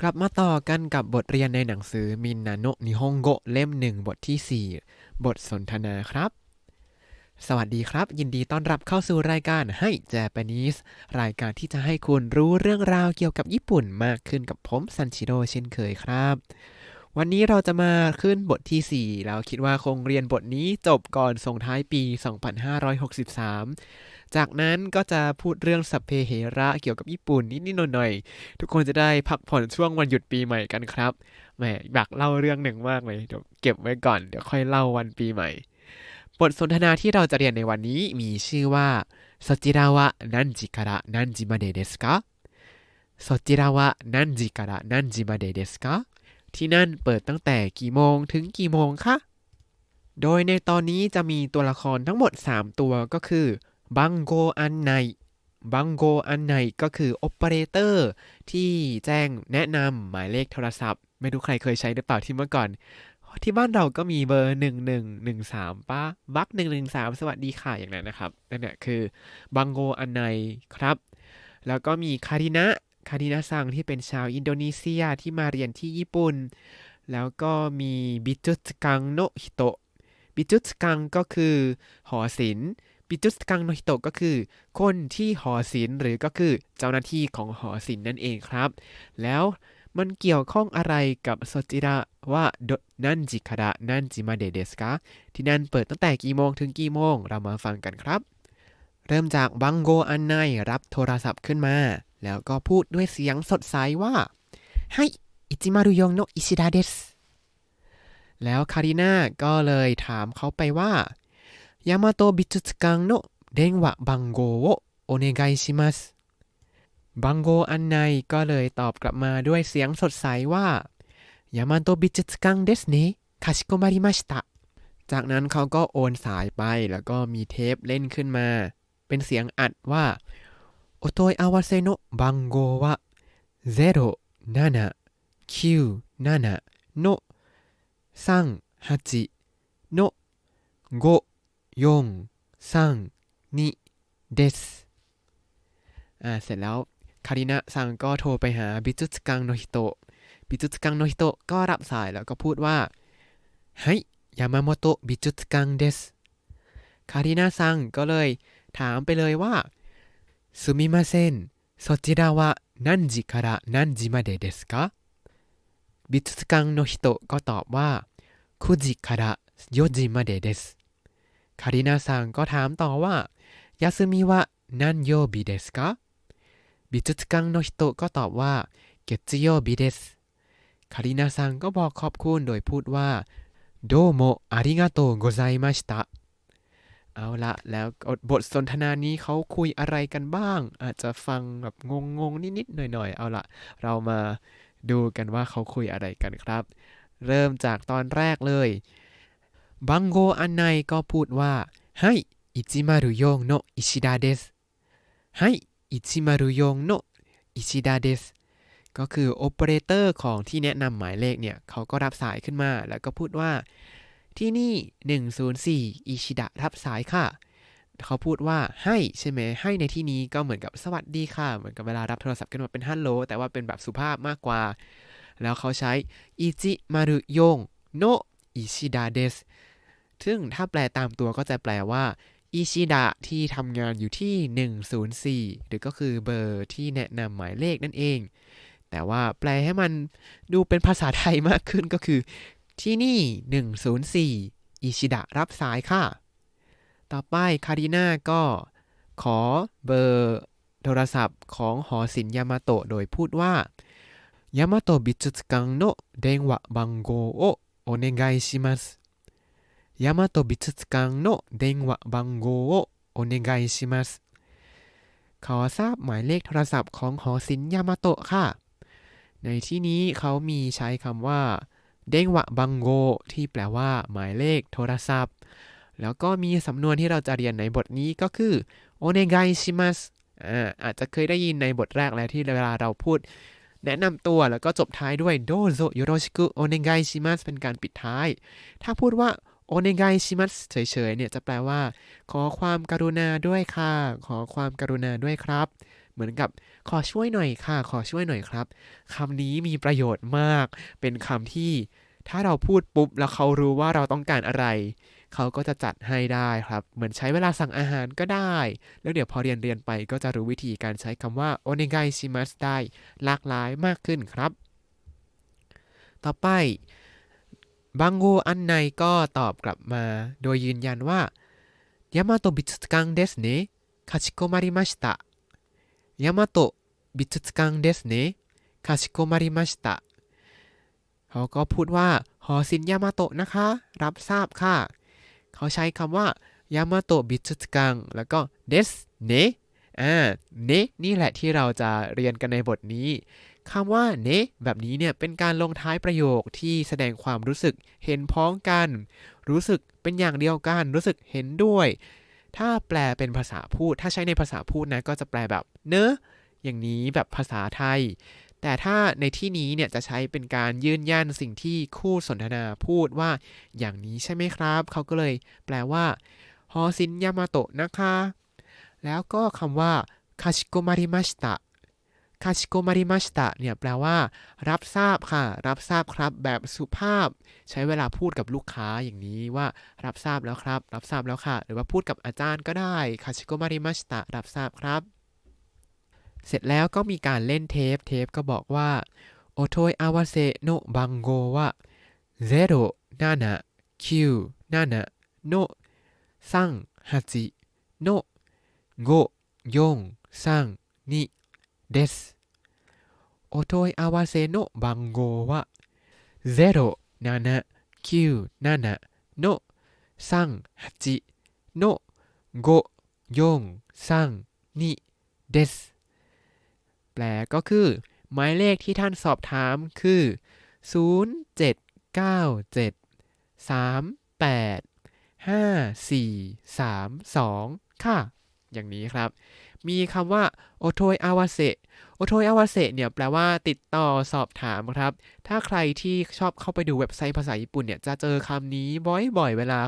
กลับมาต่อกันกับบทเรียนในหนังสือมินนาโนนิฮงโกเล่มหนึ่งบทที่ 4 บทสนทนาครับ สวัสดีครับ ยินดีต้อนรับเข้าสู่รายการให้เจแปนิสรายการที่จะให้คุณรู้เรื่องราวเกี่ยวกับญี่ปุ่นมากขึ้นกับผมซันชิโร่เช่นเคยครับ วันนี้เราจะมาขึ้นบทที่ 4 แล้วคิดว่าคงเรียนบทนี้จบก่อนส่งท้ายปี 2563 จากนั้นก็จะพูดเรื่องสัพเพเหระเกี่ยวกับญี่ปุ่นนิดๆหน่อยๆ ทุกคนจะได้พักผ่อนช่วงวันหยุดปีใหม่กันครับ แหมอยากเล่าเรื่องหนึ่งมากเลย เดี๋ยวเก็บไว้ก่อน เดี๋ยวค่อยเล่าวันปีใหม่ บทสนทนาที่เราจะเรียนในวันนี้มีชื่อว่าそちらは何時から何時までですかそちらは何時から何時までですか ที่นั่นเปิดตั้งแต่กี่โมงถึงกี่โมงคะ โดยในตอนนี้จะมีตัวละครทั้งหมด 3 ตัวก็คือบังโกอันไนบังโกอันไนก็คือโอเปอเรเตอร์ที่แจ้งแนะนำหมายเลขโทรศัพท์ ไม่รู้ใครเคยใช้หรือเปล่าที่เมื่อก่อน ที่บ้านเราก็มีเบอร์ 1113ป้าบัก113 สวัสดีค่ะอย่างนั้นนะครับ นั่นแหละคือบังโกอันไนครับ แล้วก็มีคารินะ คารินะซังที่เป็นชาวอินโดนีเซียที่มาเรียนที่ญี่ปุ่น แล้วก็มีบิจุสกังโนฮิโตะบิจุสกังก็คือหอศิลป์บิจุสกังโนฮิโตะก็คือ คนที่หอศิลป์หรือก็คือเจ้าหน้าที่ของหอศิลป์นั่นเองครับ แล้วมันเกี่ยวข้องอะไรกับโซจิระว่าโดนันจิคาระนันจิมาเดเดสกาที่นั่นเปิดตั้งแต่กี่โมงถึงกี่โมง เรามาฟังกันครับ เริ่มจากบังโกอันไนรับโทรศัพท์ขึ้นมา แล้วก็พูดด้วยเสียงสดใสว่าให้อิจิมารุยงโนอิชิดะเดสแล้วคาริน่าก็เลยถามเขาไปว่ายามาโตบิจุสกังโนเดงวะบังโกโอโอเนไกชิมัสบังโกอันไนก็เลยตอบกลับมาด้วยเสียงสดใสว่ายามาโตบิจุสกังเดสเนคาชิโกมาริมาชิตะจากนั้นเขาก็โอนสายไปแล้วก็มีเทปเล่นขึ้นมา เป็นเสียงอัดว่า โอโตยอาวาเซโนบังโกวะ0 7 9 7の3 8の5 4 3 2ですอ่าเสร็จแล้วคารินะซังก็โทรไปหาบิจุสกังโนฮิโตะบิจุสกังโนฮิโตะก็รับสายแล้วก็พูดว่าはいยามาโมโตะบิจุสกังเดสคารินะซังก็เลยถามไปเลยว่า すみませんそちらは何時から何時までですかบิจุสกังโนฮิโตะก็ตอบว่า9時から4時までですคารินาซังก็ถามต่อว่ายาซึมิวะนันโยบิเดสกะบิจุสกังโนฮิโตะก็ตอบว่าเกจิโยบิเดสคารินาซังก็บอกขอบคุณโดยพูดว่าโดโมอาริกาโตโกไซมาชิตะ เอาละแล้วบทสนทนานี้เขาคุยอะไรกันบ้าง อาจจะฟังแบบงงๆนิดๆหน่อยๆ เอาละเรามาดูกันว่าเขาคุยอะไรกันครับ เริ่มจากตอนแรกเลยบังโกอันไนก็พูดว่าให้อิจิมารุโยงโนอิชิดะเดสให้อิจิมารุโยงโนอิชิดะเดสก็คือโอเปอเรเตอร์ของที่แนะนำหมายเลขเนี่ยเขาก็รับสายขึ้นมาแล้วก็พูดว่า ที่นี่ 104 อิชิดะรับสายค่ะ เขาพูดว่าให้ใช่ไหมให้ในที่นี้ก็เหมือนกับสวัสดีค่ะ เหมือนกับเวลารับโทรศัพท์ขึ้นมาเป็นฮัลโหลแต่ว่าเป็นแบบสุภาพมากกว่า แล้วเขาใช้อิจิมารุโยงโนอิชิดะเดสซึ่งถ้าแปลตามตัวก็จะแปลว่าอิชิดะที่ทำงานอยู่ที่ 104 หรือก็คือเบอร์ที่แนะนำหมายเลขนั่นเอง แต่ว่าแปลให้มันดูเป็นภาษาไทยมากขึ้นก็คือ ที่นี่ 104 อิชิดะรับสายค่ะ ต่อไปคาริน่าก็ขอเบอร์โทรศัพท์ของหอศิลป์ยามาโตโดยพูดว่ายามาโตบิจุกังโนเดงวะบังโกโอโอเนไกชิมัสยามาโตบิจุกังโนเดงวะบังโกโอโอเนไกชิมัสขอทราบหมายเลขโทรศัพท์ของหอศิลป์ยามาโตค่ะ ในที่นี้เขามีใช้คำว่า เด้งวะบังโกที่แปลว่า หมายเลขโทรศัพท์ แล้วก็มีสำนวนที่เราจะเรียนในบทนี้ก็คือโอเนไกชิมัสอาอาจจะเคยได้ยินในบทแรกแล้วที่เวลาเราพูด แนะนำตัวแล้วก็จบท้ายด้วยโดโซโยโรชิกุโอเนไกชิมัสเป็นการปิดท้าย ถ้าพูดว่าโอเนไกชิมัสเฉยๆเนี่ยจะแปลว่า ขอความกรุณาด้วยค่ะ ขอความกรุณาด้วยครับ เหมือนกับขอช่วยหน่อยค่ะ ขอช่วยหน่อยครับคำนี้มีประโยชน์มาก เป็นคำที่ถ้าเราพูดปุ๊บแล้วเขารู้ว่าเราต้องการอะไร เขาก็จะจัดให้ได้ครับ เหมือนใช้เวลาสั่งอาหารก็ได้ แล้วเดี๋ยวพอเรียนเรียนไปก็จะรู้วิธีการใช้คำว่าโอเนไกชิมัสได้หลากหลายมากขึ้นครับ ต่อไปบังโกอันไนก็ตอบกลับมา โดยยืนยันว่า ยามาโตบิตสึกังเดสเนคาชิโกมาริมาชิตะ ยามาโตบิตสึกังเดสเนคาชิโกมาริมาชิตะเขาก็พูดว่าหอศิลยามาโตะนะคะ รับทราบค่ะ เขาใช้คำว่ายามาโตะบิตสึกังแล้วก็เดสเนอ่าเนนี่แหละที่เราจะเรียนกันในบทนี้คำว่าเนะแบบนี้เนี่ยเป็นการลงท้ายประโยคที่แสดงความรู้สึกเห็นพ้องกัน รู้สึกเป็นอย่างเดียวกัน รู้สึกเห็นด้วย ถ้าแปลเป็นภาษาพูด ถ้าใช้ในภาษาพูดนะก็จะแปลแบบเนอะอย่างนี้แบบภาษาไทย แต่ถ้าในที่นี้เนี่ยจะใช้เป็นการยืนยันสิ่งที่คู่สนทนาพูดว่า อย่างนี้ใช่ไหมครับ เขาก็เลยแปลว่าฮอซินยามาโตะนะคะ แล้วก็คำว่าคาชิโกมาริมาชิตะ คาชิโกมาริมาชิตะเนี่ยแปลว่า รับทราบค่ะ รับทราบครับ แบบสุภาพ ใช้เวลาพูดกับลูกค้าอย่างนี้ว่ารับทราบแล้วครับ รับทราบแล้วค่ะ หรือว่าพูดกับอาจารย์ก็ได้คาชิโกมาริมาชิตะรับทราบครับ เสร็จแล้วก็มีการเล่นเทป เทปก็บอกว่าโอโทยอาวาเซโนบังโกวะ0 7 9 7โนซังฮัจิโนโกยงซังนิ です。โอโตยอาวาเซโนบังโกวะเซโรนคิวนานะโนซังฮัจิแปลก็คือ หมายเลขที่ท่านสอบถามคือ 0797 385432 ค่ะ อย่างนี้ครับ มีคำว่าโอโทยอาวาเซโอโทยอาวาเซเนี่ยแปลว่าติดต่อสอบถามครับ ถ้าใครที่ชอบเข้าไปดูเว็บไซต์ภาษาญี่ปุ่นเนี่ย จะเจอคำนี้บ่อยๆ เวลา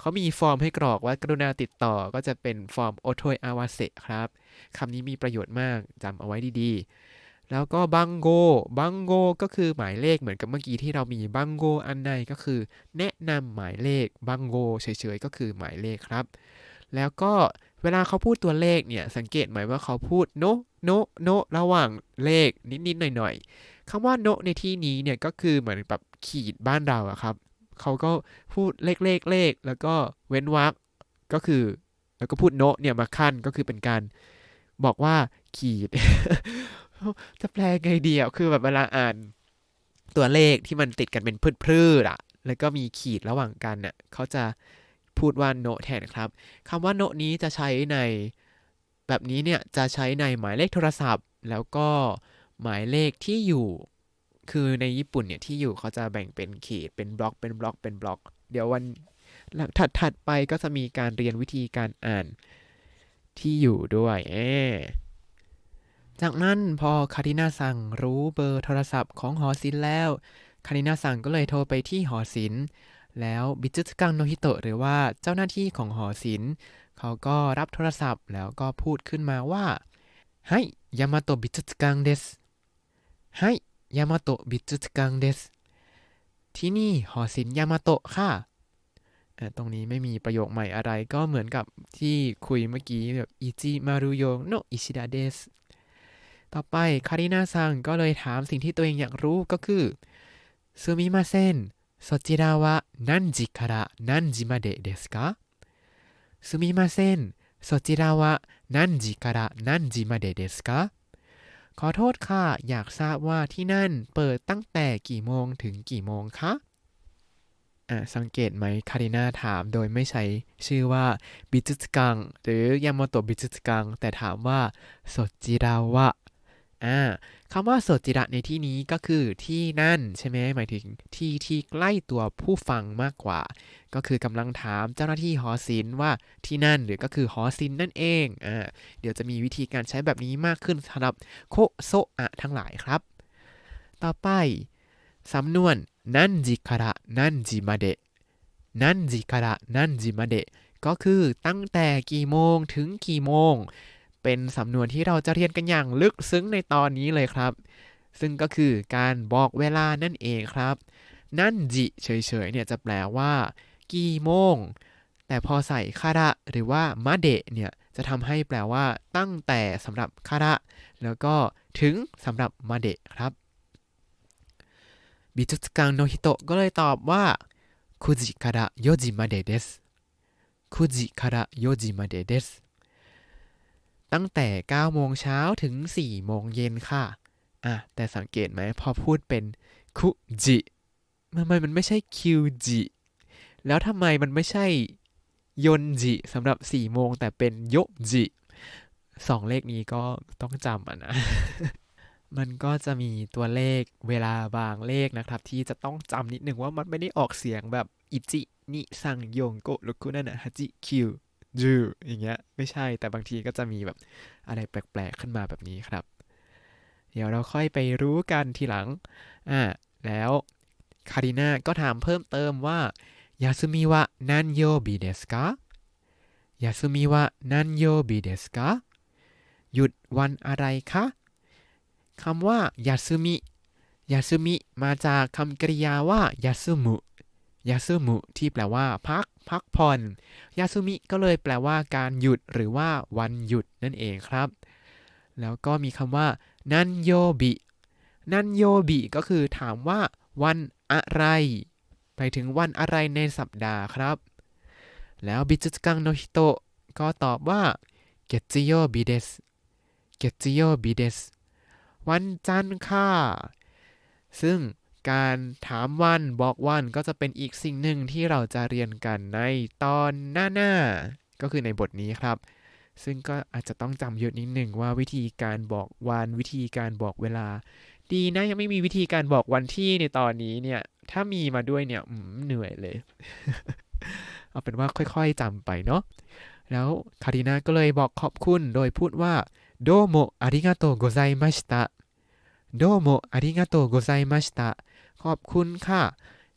เขามีฟอร์มให้กรอกว่ากรุณาติดต่อก็จะเป็นฟอร์มโอโทยอาวาเซครับคำนี้มีประโยชน์มากจำเอาไว้ดีๆ แล้วก็บังโกบังโกก็คือหมายเลขเหมือนกับเมื่อกี้ที่เรามีบังโกอันในก็คือ แนะนำหมายเลขบังโกเฉยๆก็คือหมายเลขครับ แล้วก็ เวลาเขาพูดตัวเลขเนี่ยสังเกตไหมว่าเขาพูดโนโนโนระหว่างเลขนิดๆหน่อยๆคำว่าโนในที่นี้เนี่ยก็คือเหมือนแบบขีดบ้านเราอะครับเขาก็พูดเลขเลขเลขแล้วก็เว้นวรรคก็คือ แล้วก็พูดโนเนี่ยมาขั้นก็คือเป็นการบอกว่าขีด จะแปลไงเดียวคือแบบเวลาอ่านตัวเลขที่มันติดกันเป็นพืชๆอะแล้วก็มีขีดระหว่างกันเน่ยเขาจะ พูดว่าโนแทนครับคำว่าโนนี้จะใช้ใน แบบนี้เนี่ยจะใช้ในหมายเลขโทรศัพท์ แล้วก็หมายเลขที่อยู่ คือในญี่ปุ่นเนี่ยที่อยู่เขาจะแบ่งเป็นเขตเป็นบล็อกเป็นบล็อกเป็นบล็อก เดี๋ยววันถัดๆไปก็จะมีการเรียนวิธีการอ่านที่อยู่ด้วยเอจากนั้นพอคารินาสั่งรู้เบอร์โทรศัพท์ของหอศิลป์แล้วคารินาสั่งก็เลยโทรไปที่หอศิลป์ แล้วบิจุสกังโนฮิโตะหรือว่าเจ้าหน้าที่ของหอศิลป์เขาก็รับโทรศัพท์แล้วก็พูดขึ้นมาว่าให้ยามาโตะบิจุสกังเดสให้ยามาโตะบิจุสกังเดสที่นี่หอศิลป์ยามาโตะค่ะตรงนี้ไม่มีประโยคใหม่อะไรก็เหมือนกับที่คุยเมื่อกี้แบบอิจิมารุโยโนอิชิดะเดสต่อไปคารินาซังก็เลยถามสิ่งที่ตัวเองอยากรู้ก็คือซูมิมาเซน そちらは何時から何時までですかすみません。そちらは何時から何時までですかขอโทษค่ะ อยากทราบว่าที่นั่นเปิดตั้งแต่กี่โมงถึงกี่โมงคะอ่าสังเกตไหมคารินาถามโดยไม่ใช้ชื่อว่าบิจุสกังหรือยามาโตะบิจุสกังแต่ถามว่าสจิราวะ อ่าคำว่าโสจิระในที่นี้ก็คือที่นั่นใช่ไหมหมายถึงที่ที่ใกล้ตัวผู้ฟังมากกว่า ก็คือกำลังถามเจ้าหน้าที่หอศิลป์ว่าที่นั่นหรือก็คือหอศิลป์นั่นเองอ่าเดี๋ยวจะมีวิธีการใช้แบบนี้มากขึ้นสำหรับโคโซอะทั้งหลายครับ ต่อไปสำนวนนันจิคาระนันจิมาเดะนันจิคาระนันจิมาเดะก็คือตั้งแต่กี่โมงถึงกี่โมง เป็นสำนวนที่เราจะเรียนกันอย่างลึกซึ้งในตอนนี้เลยครับ ซึ่งก็คือการบอกเวลานั่นเองครับ นั่นจิเฉยๆเนี่ยจะแปลว่า กี่โมง แต่พอใส่คาระหรือว่ามาเดะเนี่ยจะทำให้แปลว่า ตั้งแต่สำหรับคาระ แล้วก็ถึงสำหรับมาเดะครับบิจุสกังโนฮิโตะก็เลยตอบว่า9時から4時までです9時から4時までです ตั้งแต่ 9 โมงเช้าถึง 4 โมงเย็นค่ะ อะ แต่สังเกตไหม พอพูดเป็นคุจิทำไมมันไม่ใช่คิวจิแล้วทำไมมันไม่ใช่ยนจิสำหรับ 4 โมงแต่เป็นโยจิสองเลขนี้ก็ต้องจำอะนะ มันก็จะมีตัวเลขเวลาบางเลขนะครับ ที่จะต้องจำนิดหนึ่งว่ามันไม่ได้ออกเสียงแบบอิจินิซังยงโกะลุกุนั่นนะฮัจิคิว จูอย่างเงี้ย ไม่ใช่แต่บางทีก็จะมีแบบอะไรแปลกๆขึ้นมาแบบนี้ครับ เดี๋ยวเราค่อยไปรู้กันทีหลังอ่าแล้วคาริน่าก็ถามเพิ่มเติมว่ายาสุมิวะนันโยบิเดสกายาสุมิวะนันโยบิเดสกาหยุดวันอะไรคะคำว่ายาสุมิยาสุมิมาจากคำกริยาว่ายาสุมุยาสุมุที่แปลว่าพัก พักผ่อน ยาสุมิก็เลยแปลว่าการหยุดหรือว่าวันหยุดนั่นเองครับ แล้วก็มีคำว่า นันโยบินันโยบิก็คือถามว่า วันอะไร ไปถึงวันอะไรในสัปดาห์ครับ แล้วบิจุกังโนฮิโตะก็ตอบว่าเกจิโยบิเดสเกจิโยบิเดสวันจันทร์ค่ะ ซึ่ง การถามวันบอกวันก็จะเป็นอีกสิ่งหนึ่งที่เราจะเรียนกันในตอนหน้าๆก็คือในบทนี้ครับ ซึ่งก็อาจจะต้องจำเยอะนิดหนึ่งว่าวิธีการบอกวันวิธีการบอกเวลา ดีนะยังไม่มีวิธีการบอกวันที่ในตอนนี้เนี่ย ถ้ามีมาด้วยเนี่ยเหนื่อยเลย เอาเป็นว่าค่อยๆจำไปเนาะแล้วคารินาก็เลยบอกขอบคุณโดยพูดว่าโดโมอาริกาโตโกไซมาชิตะโดโมอาริก ขอบคุณค่ะ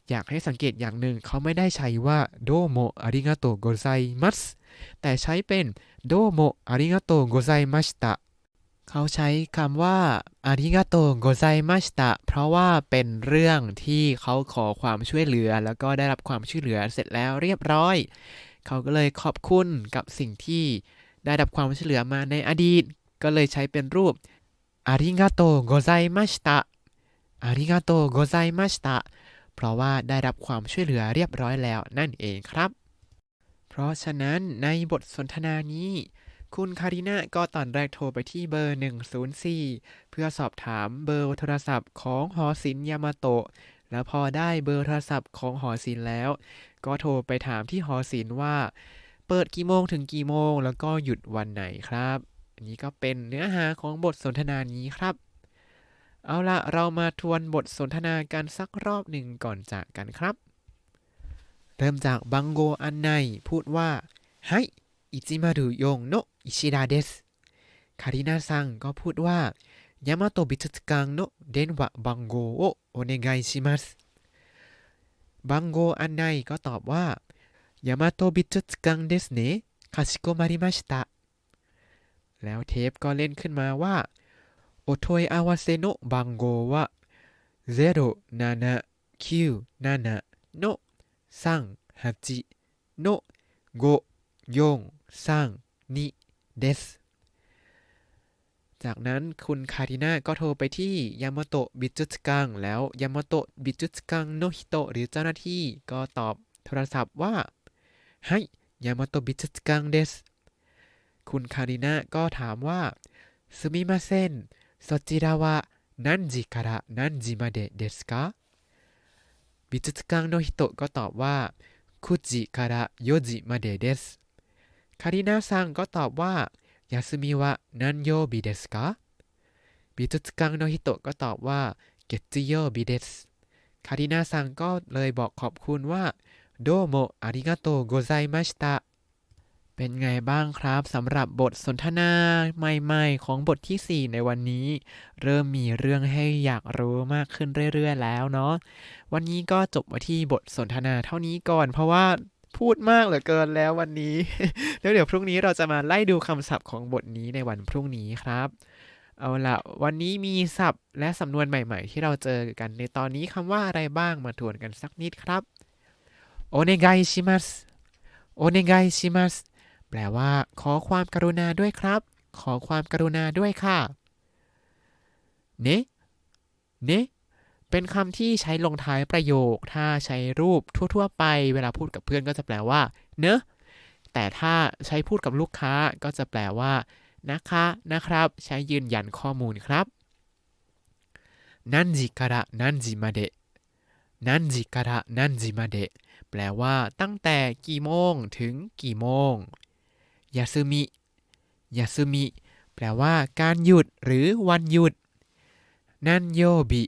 อยากให้สังเกตอย่างหนึ่งเขาไม่ได้ใช้ว่าโดโมอาริกาโตโกไซมัสแต่ใช้เป็นโดโมอาริกาโตโกไซมาชิตะเขาใช้คำว่าอาริกาโตโกไซมาชิตะเพราะว่าเป็นเรื่องที่เขาขอความช่วยเหลือ แล้วก็ได้รับความช่วยเหลือเสร็จแล้วเรียบร้อย เขาก็เลยขอบคุณกับสิ่งที่ได้รับความช่วยเหลือมาในอดีต ก็เลยใช้เป็นรูปอาริกาโตโกไซมาชิตะ อาริกาโตโกไซมาชตะเพราะว่าได้รับความช่วยเหลือเรียบร้อยแล้วนั่นเองครับ เพราะฉะนั้นในบทสนทนานี้ คุณคาริน่าก็ตอนแรกโทรไปที่เบอร์ 104 เพื่อสอบถามเบอร์โทรศัพท์ของหอศิลป์ยามาโตะแล้วพอได้เบอร์โทรศัพท์ของหอศิลป์แล้ว ก็โทรไปถามที่หอศิลป์ว่า เปิดกี่โมงถึงกี่โมง แล้วก็หยุดวันไหนครับ อันนี้ก็เป็นเนื้อหาของบทสนทนานี้ครับ เอาละเรามาทวนบทสนทนากันสักรอบหนึ่งก่อนจากกันครับ เริ่มจากบังโกอันในพูดว่าไฮอิจิมารุยงโนอิชิดะเดสคารินาซังก็พูดว่ายามาโตบิจุตกังโนเดนวะบังโกโอโอเนไกชิมัสบังโกอันในก็ตอบว่ายามาโตบิจุตกังเดสเนคาชิโกมาริมาชิตะแล้วเทปก็เล่นขึ้นมาว่า โอโทยอาวาเซโนบังโกวะเซโรนานาคิวนานาโนซังฮัจิโนโกยงซังนิเดสจากนั้นคุณคาริน่าก็โทรไปที่ยามาโตะบิจุสกังแล้วยามาโตะบิจุสกังโนฮิโตะหรือเจ้าหน้าที่ก็ตอบโทรศัพท์ว่าให้ยามาโตะบิจุสกังเดสคุณคาริน่าก็ถามว่าสมิมาเซน そちらは何時から何時までですか美術館の人ก็ตอบว่า9時から4時までです。คารินาซังก็ตอบว่า休みは何曜日ですか美術館の人ก็ตอบว่า月曜日です。คารินาซังก็เลยบอกขอบคุณว่าโดโมอาริกาโตโกไซมาชิตะ เป็นไงบ้างครับสำหรับบทสนทนาใหม่ๆ ของบทที่ 4 ในวันนี้ เริ่มมีเรื่องให้อยากรู้มากขึ้นเรื่อยๆ แล้วเนาะวันนี้ก็จบมาที่บทสนทนาเท่านี้ก่อน เพราะว่าพูดมากเหลือเกินแล้ววันนี้ แล้วเดี๋ยวพรุ่งนี้เราจะมาไล่ดูคำศัพท์ของบทนี้ในวันพรุ่งนี้ครับ เอาละวันนี้มีศัพท์และสำนวนใหม่ๆ ที่เราเจอกันในตอนนี้คำว่าอะไรบ้างมาทวนกันสักนิดครับโอเนไกชิมัสโอเนไกชิมัส แปลว่า ขอความกรุณาด้วยครับ ขอความกรุณาด้วยค่ะเนเนเป็นคำที่ใช้ลงท้ายประโยค ถ้าใช้รูปทั่ว ๆ ไป เวลาพูดกับเพื่อนก็จะแปลว่า เนอะแต่ถ้าใช้พูดกับลูกค้าก็จะแปลว่า นะคะนะครับ ใช้ยืนยันข้อมูลครับนันจิการะนันจิมาเดะนันจิการะนันจิมาเดะแปลว่าตั้งแต่กี่โมงถึงกี่โมง ยาซึมิยาซึมิแปลว่าการหยุดหรือวันหยุด นันโยบิ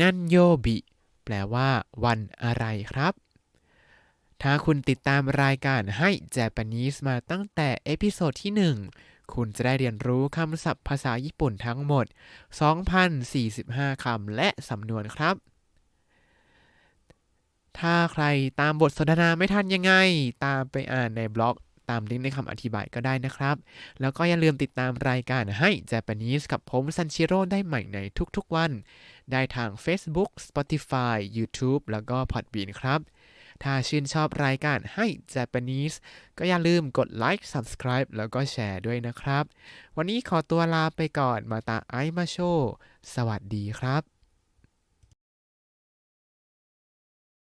นันโยบิ แปลว่าวันอะไรครับ ถ้าคุณติดตามรายการให้ Japanese มาตั้งแต่เอพิโซดที่ 1 คุณจะได้เรียนรู้คำศัพท์ภาษาญี่ปุ่นทั้งหมด 2,045 คำและสำนวนครับถ้าใครตามบทสนทนาไม่ทันยังไง ตามไปอ่านในบล็อก ตามลิงก์ในคำอธิบายก็ได้นะครับ แล้วก็อย่าลืมติดตามรายการให้ Japanese กับผมซันชิโร่ได้ใหม่ในทุกๆวัน ได้ทาง Facebook Spotify YouTube แล้วก็ Podbean ครับถ้าชื่นชอบรายการให้ Japanese ก็อย่าลืมกดไลค์ Subscribe แล้วก็แชร์ด้วยนะครับ วันนี้ขอตัวลาไปก่อนมาตาไอมาโช สวัสดีครับ